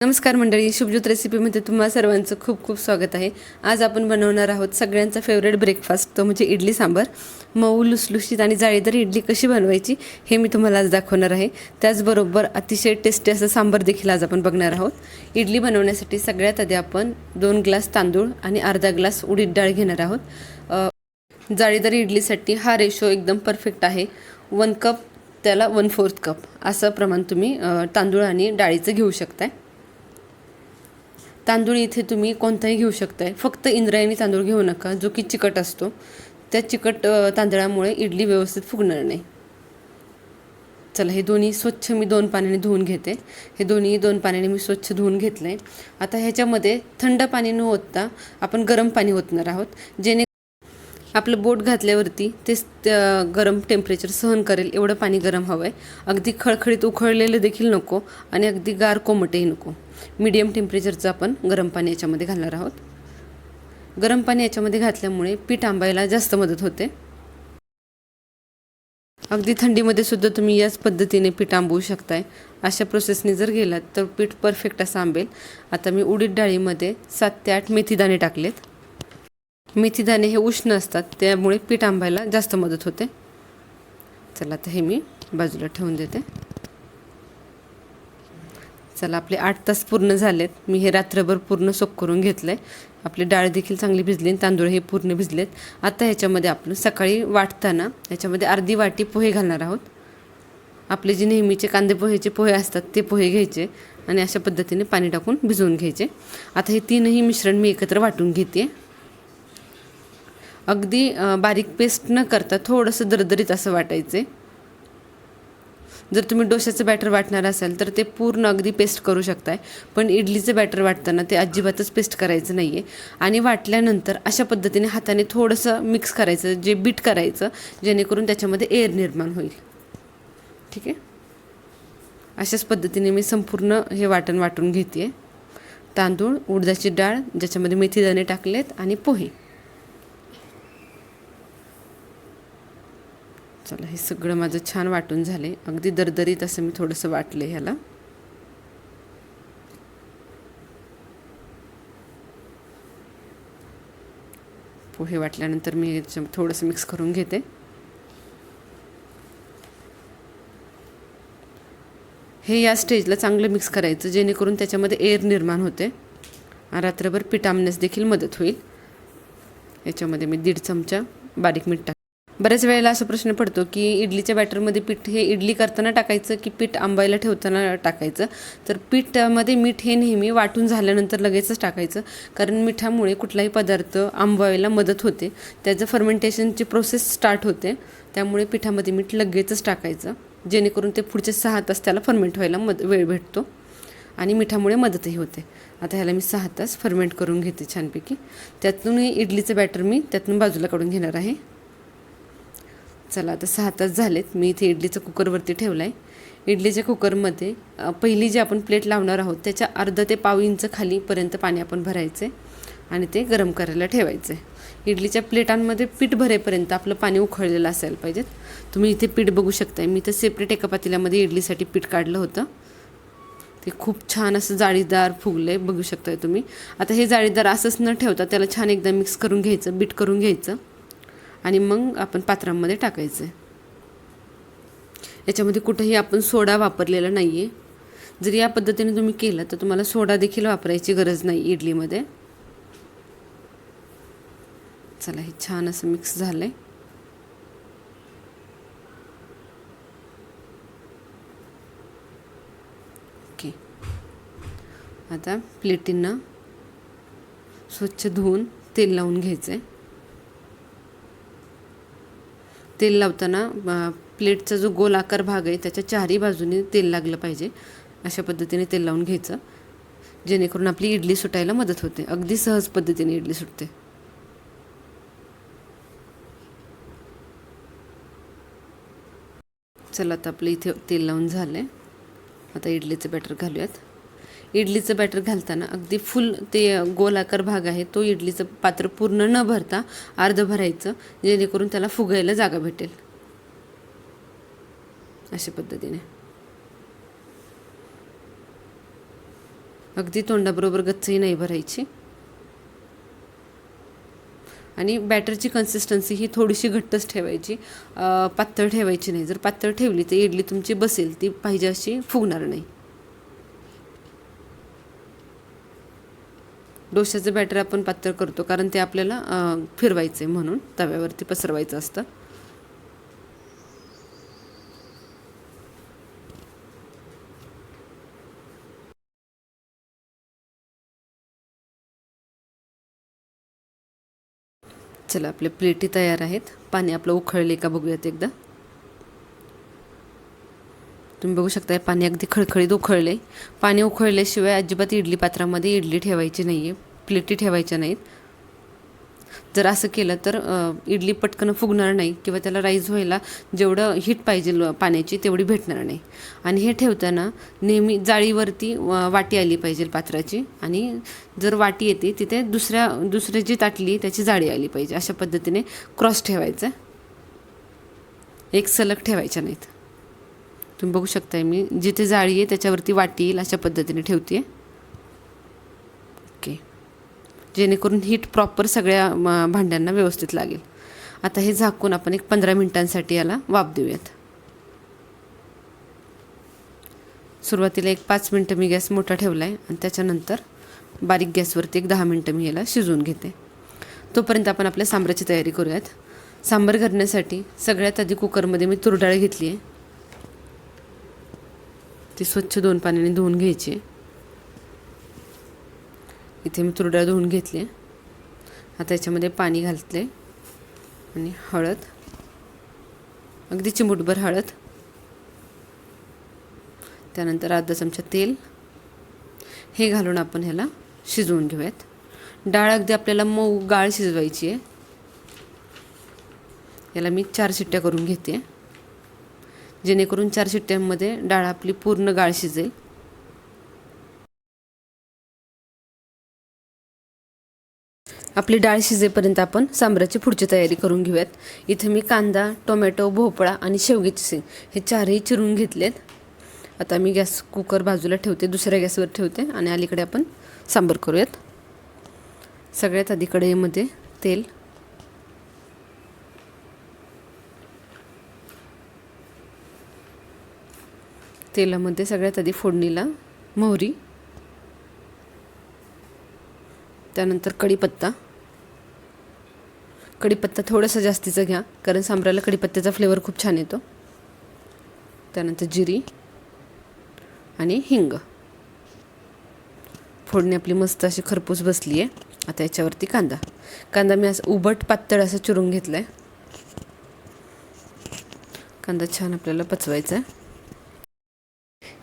नमस्कार मंडळी शुभज्योत रेसिपीमध्ये तुम्हा सर्वांचं खूप खूप स्वागत आहे. आज आपण बनवणार आहोत सगळ्यांचा फेवरेट ब्रेकफास्ट तो म्हणजे इडली सांबार. मऊ लुसलुशीत आणि जाळीदार इडली कशी बनवायची हे मी तुम्हाला आज दाखवणार आहे. त्याचबरोबर अतिशय टेस्टी असं सांबार देखील आज आपण बघणार आहोत. इडली बनवण्यासाठी सगळ्यात आधी आपण दोन ग्लास तांदूळ आणि अर्धा ग्लास उडीद डाळ घेणार आहोत. जाळीदार इडलीसाठी हा रेशो एकदम परफेक्ट आहे. वन कप त्याला वन फोर्थ कप असं प्रमाण तुम्ही तांदूळ आणि डाळीचं घेऊ शकताय. तांदूळ इथे तुम्ही कोणताही घेऊ शकताय. फक्त इंद्रायणी तांदूळ घेऊ नका. जो की चिकट असतो. त्या चिकट तांदळामुळे इडली व्यवस्थित फुगणार नाही. चला हे दोन्ही स्वच्छ मी दोन पाण्याने धुवून घेते. हे दोन्ही दोन पाण्याने मी स्वच्छ धुवून घेतलं आहे आता ह्याच्यामध्ये थंड पाणी न ओतता आपण गरम पाणी ओतणार आहोत. जेणे आपलं बोट घातल्यावरती ते गरम टेम्परेचर सहन करेल एवढं पाणी गरम हवं आहे अगदी खळखळीत उखळलेलं देखील नको आणि अगदी गार कोमटही नको. मीडियम टेम्परेचरचं आपण गरम पाणी याच्यामध्ये घालणार आहोत. गरम पाणी याच्यामध्ये घातल्यामुळे पीठ आंबायला जास्त मदत होते. अगदी थंडीमध्ये सुद्धा तुम्ही याच पद्धतीने पीठ आंबवू शकताय. अशा प्रोसेसने जर गेलात तर पीठ परफेक्ट असं आंबेल. आता मी उडीद डाळीमध्ये सात ते आठ मेथीदाणे टाकलेत. मेथीदाणे हे उष्ण असतात त्यामुळे पीठ आंबायला जास्त मदत होते. चला आता हे मी बाजूला ठेवून देते. चला आपले आठ तास पूर्ण झालेत. मी हे रात्रभर पूर्ण सोप करून घेतलं आहे आपली डाळ देखील चांगली भिजली आणि तांदूळ हे पूर्ण भिजलेत. आता ह्याच्यामध्ये आपण सकाळी वाटताना ह्याच्यामध्ये अर्धी वाटी पोहे घालणार आहोत. आपले जे नेहमीचे कांदे पोहेचे पोहे असतात ते पोहे घ्यायचे आणि अशा पद्धतीने पाणी टाकून भिजवून घ्यायचे. आता हे तीनही मिश्रण मी एकत्र वाटून घेते अगदी बारीक पेस्ट न करता थोडंसं दरदरीत असं वाटायचे. जर तुम्ही डोशाचं बॅटर वाटणार असाल तर ते पूर्ण अगदी पेस्ट करू शकताय. पण इडलीचं बॅटर वाटताना ते अजिबातच पेस्ट करायचं नाही आहे आणि वाटल्यानंतर अशा पद्धतीने हाताने थोडंसं मिक्स करायचं जे बीट करायचं जेणेकरून त्याच्यामध्ये एअर निर्माण होईल. ठीक आहे? अशाच पद्धतीने मी संपूर्ण हे वाटण वाटून घेते तांदूळ उडदाची डाळ ज्याच्यामध्ये मेथीदाणे टाकलेत आणि पोहे. चला हे सगळं माझं छान वाटून झाले. अगदी दरदरीत असं मी थोडंसं वाटलं ह्याला. पोहे वाटल्यानंतर मी याच्या थोडंसं मिक्स करून घेते. हे या स्टेजला चांगलं मिक्स करायचं जेणेकरून त्याच्यामध्ये एअर निर्माण होते. आणि रात्रभर पीठ देखील मदत होईल. याच्यामध्ये मी दीड चमचा बारीक मीठ टाक बऱ्याच वेळेला असा प्रश्न पडतो की इडलीच्या बॅटरमध्ये पीठ हे इडली करताना टाकायचं की पीठ आंबायला ठेवताना टाकायचं? तर पीठामध्ये मीठ हे नेहमी वाटून झाल्यानंतर लगेचच टाकायचं. कारण मिठामुळे कुठलाही पदार्थ आंबवायला मदत होते. त्याचं फर्मेंटेशनची प्रोसेस स्टार्ट होते. त्यामुळे पिठामध्ये मीठ लगेचच टाकायचं. जेणेकरून ते पुढचे सहा तास त्याला फर्मेंट व्हायला मद वेळ भेटतो. आणि मिठामुळे मदतही होते. आता ह्याला मी सहा तास फर्मेंट करून घेते छानपैकी. त्यातून इडलीचं बॅटर मी त्यातून बाजूला काढून घेणार आहे. चला आता सहा तास झालेत. मी इथे इडलीचं कुकरवरती ठेवलं आहे इडलीच्या कुकरमध्ये पहिली जी आपण प्लेट लावणार आहोत त्याच्या अर्धा ते पाव इंच खालीपर्यंत पाणी आपण भरायचं आहे आणि ते गरम करायला ठेवायचं. आहे इडलीच्या प्लेटांमध्ये पीठ भरेपर्यंत आपलं पाणी उखळलेलं असायला पाहिजेत तुम्ही इथे पीठ बघू शकताय. मी तर सेपरेट एका पातेल्यामध्ये इडलीसाठी पीठ काढलं होतं. ते खूप छान असं जाळीदार फुगलं आहे बघू शकताय तुम्ही. आता हे जाळीदार असंच न ठेवता त्याला छान एकदा मिक्स करून घ्यायचं बीट करून घ्यायचं. आणि मग आपण पात्रांमध्ये टाकायचं. आहे याच्यामध्ये कुठंही आपण सोडा वापरलेला नाही आहे जर या पद्धतीने तुम्ही केलं तर तुम्हाला सोडा देखील वापरायची गरज नाही इडलीमध्ये. चला हे छान असं मिक्स झालं आहे ओके. आता प्लेटींना स्वच्छ धुवून तेल लावून घ्यायचं आहे तेल लावताना प्लेटचा जो गोल आकार भाग आहे त्याच्या चारही बाजूने तेल लागलं पाहिजे. अशा पद्धतीने तेल लावून घ्यायचं. जेणेकरून आपली इडली सुटायला मदत होते. अगदी सहज पद्धतीने इडली सुटते. चला आता आपलं इथे तेल लावून झालं आहे आता इडलीचं बॅटर घालूयात. इडलीचं बॅटर घालताना अगदी फुल ते गोलाकार भाग आहे तो इडलीचं पात्र पूर्ण न भरता अर्ध भरायचं जेणेकरून त्याला फुगायला जागा भेटेल. अशा पद्धतीने. अगदी तोंडाबरोबर गच्चही नाही भरायची. आणि बॅटरची कन्सिस्टन्सी ही थोडीशी घट्टच ठेवायची. पातळ ठेवायची नाही. जर पातळ ठेवली तर इडली तुमची बसेल ती पाहिजे अशी फुगणार नाही. डोशाचं बॅटर आपण पातळ करतो कारण ते आपल्याला फिरवायचं आहे म्हणून तव्यावरती पसरवायचं असतं. चला आपले प्लेटी तयार आहेत. पाणी आपलं उखळले का बघूयात एकदा. तुम्ही बघू शकता पाणी अगदी खळखळीत उखळले पाणी उखळल्याशिवाय अजिबात इडली पात्रामध्ये इडली ठेवायची नाही आहे प्लेटी ठेवायच्या नाहीत. जर असं केलं तर इडली पटकन फुगणार नाही किंवा त्याला राईज व्हायला जेवढं हीट पाहिजे पाण्याची तेवढी भेटणार नाही. आणि हे ठेवताना नेहमी जाळीवरती वाटी आली पाहिजे पात्राची आणि जर वाटी येते तिथे दुसऱ्या दुसरी जी ताटली त्याची जाळी आली पाहिजे. अशा पद्धतीने क्रॉस ठेवायचं. एक सलग ठेवायच्या नाहीत. तुम्ही बघू शकताय मी. जिथे जाळी आहे त्याच्यावरती वाटी येईल अशा पद्धतीने ठेवते ओके जेणेकरून हीट प्रॉपर सगळ्या भांड्यांना व्यवस्थित लागेल. आता हे झाकून आपण एक पंधरा मिनिटांसाठी याला वाफ देऊयात. सुरुवातीला एक पाच मिनटं मी गॅस मोठा ठेवला आहे आणि त्याच्यानंतर बारीक गॅसवरती एक दहा मिनटं मी याला शिजवून घेते. तोपर्यंत आपण आपल्या सांबराची तयारी करूयात. सांबार करण्यासाठी सगळ्यात आधी कुकरमध्ये मी तुरडाळ घेतली आहे ती स्वच्छ दोन पाण्याने धुवून घ्यायची. इथे मी तुरडाळ धुवून घेतली आहे आता याच्यामध्ये पाणी घालतले आणि हळद. अगदी चिमूटभर हळद. त्यानंतर अर्धा चमचा तेल. हे घालून आपण ह्याला शिजवून घेऊयात. डाळ अगदी आपल्याला मऊ गाळ शिजवायची आहे. याला मी चार शिट्ट्या करून घेते. जेणेकरून चार शिट्ट्यांमध्ये डाळ आपली पूर्ण गाळ शिजेल. आपली डाळ शिजेपर्यंत आपण सांबराची पुढची तयारी करून घेऊयात. इथे मी कांदा टोमॅटो भोपळा आणि शेवग्याची शेंग हे चारही चिरून घेतलेत. आता मी गॅस कुकर बाजूला ठेवते दुसऱ्या गॅसवर ठेवते आणि अलीकडे आपण सांबर करूयात. सगळ्यात आधी कढईमध्ये तेल तेलामध्ये सगळ्यात आधी फोडणीला मोहरी त्यानंतर कढीपत्ता. कढीपत्ता थोडासा जास्तीचा घ्या कारण सांबराला कढीपत्त्याचा फ्लेवर खूप छान येतो. त्यानंतर जिरी आणि हिंग. फोडणी आपली मस्त अशी खरपूस बसली आहे आता याच्यावरती कांदा. कांदा मी असं उबट पातळ असं चिरून घेतला आहे कांदा छान आपल्याला पचवायचा आहे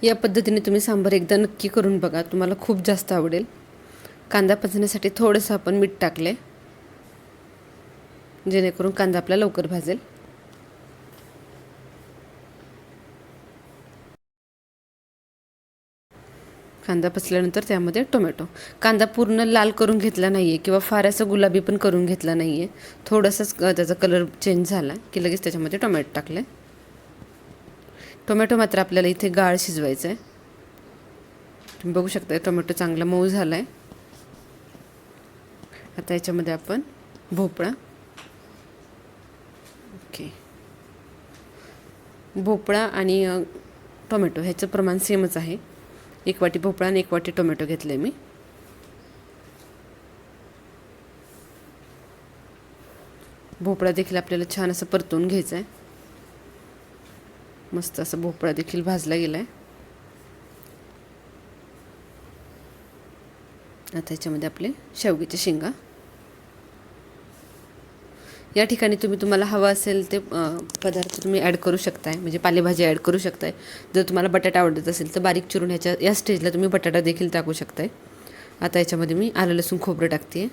या पद्धतीने तुम्ही सांबार एकदा नक्की करून बघा. तुम्हाला खूप जास्त आवडेल. कांदा पचण्यासाठी थोडंसं आपण मीठ टाकले जेणेकरून कांदा आपला लवकर भाजेल. कांदा पचल्यानंतर त्यामध्ये टोमॅटो. कांदा पूर्ण लाल करून घेतला नाही आहे किंवा फार असं गुलाबी पण करून घेतला नाही आहे थोडासाच त्याचा कलर चेंज झाला की लगेच त्याच्यामध्ये टोमॅटो टाकले टोमॅटो मात्र आपल्याला इथे गाळ शिजवायचं आहे तुम्ही बघू शकता टोमॅटो चांगला मऊ झाला आहे आता याच्यामध्ये आपण भोपळा. ओके. भोपळा आणि टोमॅटो ह्याचं प्रमाण सेमच आहे. एक वाटी भोपळा आणि एक वाटी टोमॅटो घेतलं आहे मी. भोपळा देखील आपल्याला छान असं परतून घ्यायचं आहे मस्त असं भोपळा देखील भाजला गेला आहे आता याच्यामध्ये आपले शेवग्याच्या शेंगा. या ठिकाणी तुम्ही तुम्हाला हवं असेल ते पदार्थ तुम्ही ॲड करू शकताय. म्हणजे पालेभाजी ॲड करू शकताय. जर तुम्हाला बटाटा आवडत असेल तर बारीक चिरून ह्याच्या या स्टेजला तुम्ही बटाटा देखील टाकू शकताय. आता याच्यामध्ये मी आलं लसूण खोबरं टाकते आहे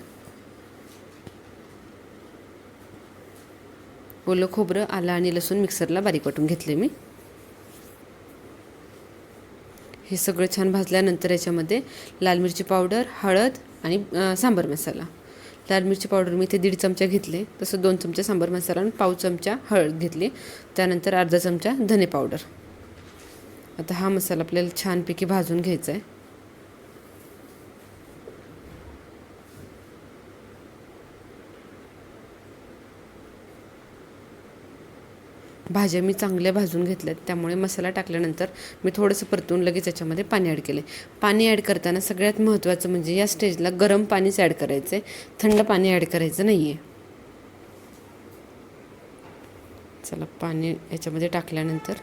ओलं खोबरं आलं आणि लसूण मिक्सरला बारीक वाटून घेतले मी. हे सगळं छान भाजल्यानंतर याच्यामध्ये लाल मिरची पावडर हळद आणि सांबर सांबार मसाला. लाल मिरची पावडर मी इथे दीड चमचा घेतले. तसं दोन चमचा सांबार मसाला आणि पाव चमचा हळद घेतली. त्यानंतर अर्धा चमचा धने पावडर. आता हा मसाला आपल्याला छानपैकी भाजून घ्यायचा आहे भाज्या मी चांगल्या भाजून घेतल्यात त्यामुळे मसाला टाकल्यानंतर मी थोडंसं परतून लगेच याच्यामध्ये पाणी ॲड केले पाणी ॲड करताना सगळ्यात महत्त्वाचं म्हणजे या स्टेजला गरम पाणीच ॲड करायचं आहे थंड पाणी ॲड करायचं नाही आहे चला पाणी याच्यामध्ये टाकल्यानंतर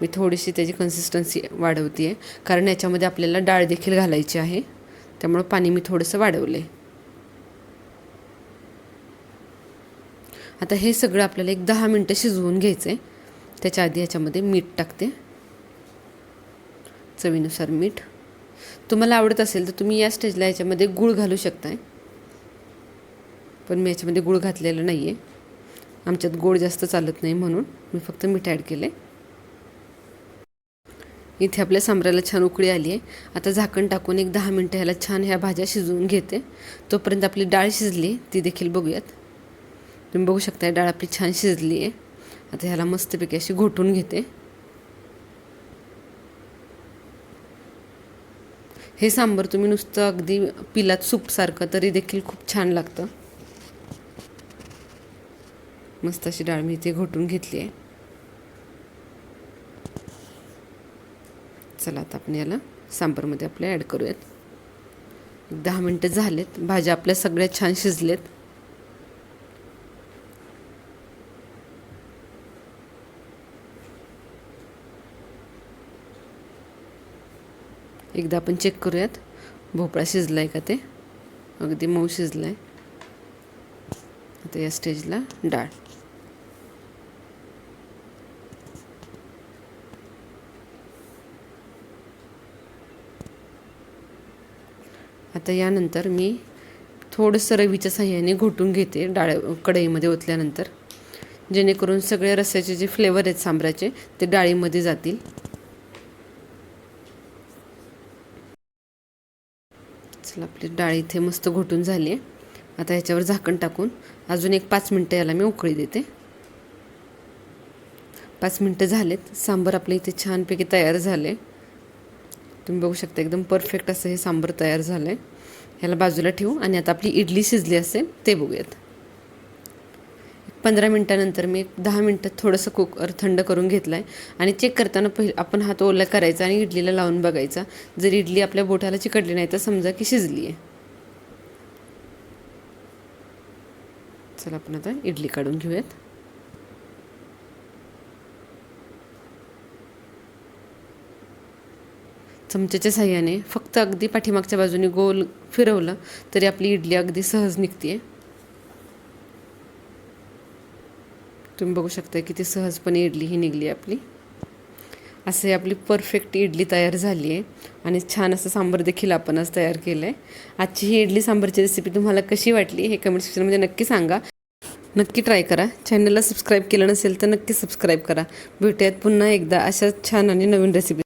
मी थोडीशी त्याची कन्सिस्टन्सी वाढवते आहे कारण याच्यामध्ये आपल्याला डाळ देखील घालायची आहे. त्यामुळं पाणी मी थोडंसं वाढवलं आहे आता हे सगळं आपल्याला एक दहा मिनटं शिजवून घ्यायचं आहे त्याच्या आधी याच्यामध्ये मीठ टाकते. चवीनुसार मीठ. तुम्हाला आवडत असेल तर तुम्ही या स्टेजला याच्यामध्ये गूळ घालू शकताय. पण मी याच्यामध्ये गूळ घातलेलं नाही आहे आमच्यात गोड जास्त चालत नाही म्हणून मी फक्त मीठ ॲड केले इथे आपल्या सांबराला छान उकळी आली आहे आता झाकण टाकून एक दहा मिनटं ह्याला छान ह्या भाज्या शिजवून घेते. तोपर्यंत आपली डाळ शिजली ती देखील बघूयात. तुम्ही बघू शकता डाळ आपली छान शिजली आहे आता ह्याला मस्तपैकी अशी घोटून घेते. हे सांबर तुम्ही नुसतं अगदी पिलात सूपसारखं तरी देखील खूप छान लागतं. मस्त अशी डाळ मी इथे घोटून घेतली आहे. चला आता आपण याला सांबारमध्ये आपल्या ॲड करूयात. दहा मिनटं झालेत. भाज्या आपल्या सगळ्या छान शिजलेत. एकदा आपण चेक करूयात. भोपळा शिजला आहे का ते? अगदी मऊ शिजला आहे आता या स्टेजला डाळ. आता यानंतर मी थोडंसं रवीच्या साह्याने घोटून घेते डाळ कढईमध्ये ओतल्यानंतर. जेणेकरून सगळे रस्स्याचे जे फ्लेवर आहेत सांबराचे ते डाळीमध्ये जातील. आपली डाळ इथे मस्त घोटून झाली आहे. आता ह्याच्यावर झाकण टाकून अजून एक पाच मिनटं याला मी उकळी देते. पाच मिनटं झालेत. सांबर आपलं इथे छानपैकी तयार झाले तुम्ही बघू शकता एकदम परफेक्ट असं हे सांबर तयार झालं आहे ह्याला बाजूला ठेवू आणि आता आपली इडली शिजली असेल ते बघूयात. पंधरा मिनटानंतर मी दहा मिनटं थोडंसं कुकर थंड करून घेतलं आहे आणि चेक करताना पहिले आपण हात ओला करायचा आणि इडलीला लावून बघायचा. जर इडली आपल्या बोटाला चिकटली नाही तर समजा की शिजली आहे चला आपण आता इडली काढून घेऊयात. चमच्याच्या साह्याने फक्त अगदी पाठीमागच्या बाजूने गोल फिरवलं तरी आपली इडली अगदी सहज निघते आहे तुम्ही बघू शकता किती सहजपणे इडली ही निघली आपली. असे आपली परफेक्ट इडली तयार झाली आहे. आणि छान असं सांबर देखील आपण आज तयार केलं आहे आजची ही इडली सांबारची रेसिपी तुम्हाला कशी वाटली हे कमेंट सेक्शनमध्ये नक्की सांगा. नक्की ट्राय करा. चॅनलला सबस्क्राईब केलं नसेल तर नक्की सबस्क्राईब करा. भेटूयात पुन्हा एकदा अशा छान आणि नवीन रेसिपी